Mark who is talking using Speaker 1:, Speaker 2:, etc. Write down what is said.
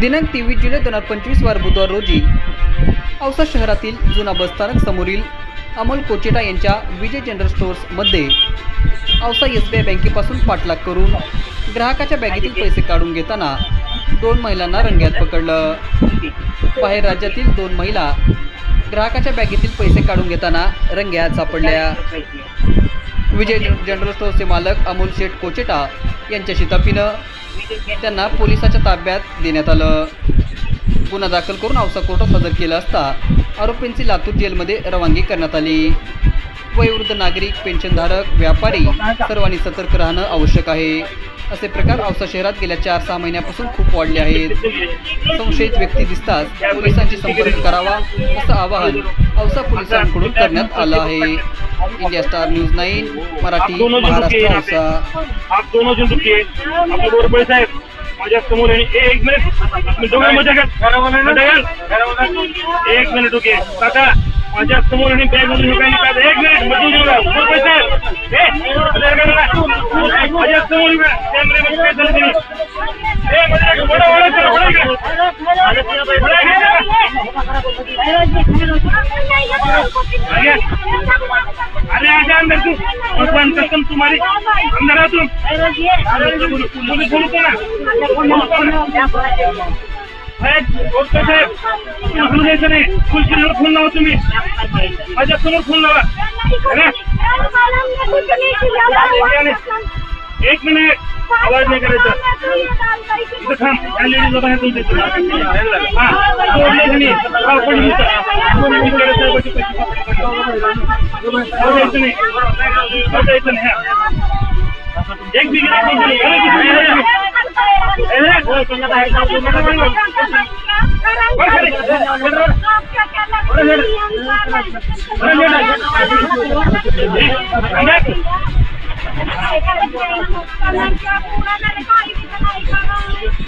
Speaker 1: दिनांक तेवीस जुलै दोन हजार पंचवीस वार बुधवार रोजी औसा शहरातील जुना बसस्थानक समोरील अमोल कोचेटा यांच्या विजय जनरल स्टोअर्समध्ये औसा एस बी आय बँकेपासून पाठलाग करून ग्राहकाच्या बॅगेतील पैसे काढून घेताना दोन महिलांना रंग्यात पकडलं. बाहेर राज्यातील दोन महिला ग्राहकाच्या बॅगेतील पैसे काढून घेताना रंग्यात सापडल्या. विजय जनरल स्टोअरचे मालक अमोल शेठ कोचेटा यांच्या तपीनं त्यांना पोलिसाच्या ताब्यात देण्यात आलं. गुन्हा दाखल करून औसा कोर्टात हजर केला असता आरोपींची लातूर जेलमध्ये रवानगी करण्यात आली. वयोवृद्ध नागरिक पेन्शनधारक व्यापारी सर्वांनी सतर्क राहणं आवश्यक आहे. असे प्रकार औसा शहरात गेल्या चार सहा महिन्यापासून खूप वाढले आहेत. संशयित व्यक्ती दिसताच पोलिसांशी संपर्क करावा असं आवाहन औसा पोलिसांकडून करण्यात आलं आहे. India star news nine Marathi Maharashtra
Speaker 2: आप दोनों जण दुखी साहेब माझ्या समोर एक मिनिट. एक मिनिट ओके काका माझ्या समोर आणि बॅग मधून काही एक मिनिट मधून. माझ्या समोर. काय झालं अरे आजा अंदर तू भगवान कसम तुम्हारी अंदर आ तुम पुलिस बोलतो ना साहेब डॉक्टर साहेब तुम्ही फ़ोन द्यायचं नाही तुम्ही एक मिनिट आवाज़ नाही करायचा त्या लेडीजला बाहेर तुमच्या इथं. हा जोडले धनी. हा, पडली इथं. कोणी विचारत नाही, बाकी पैसे जाऊ द्यायचं नाही जाऊ द्यायचं नाही हा. एक बिघडे एक बिघडे. अरे, किती बिघडे? हे थांब थांब थांब कोणचं नाही कोणचं नाही पाहणार मी.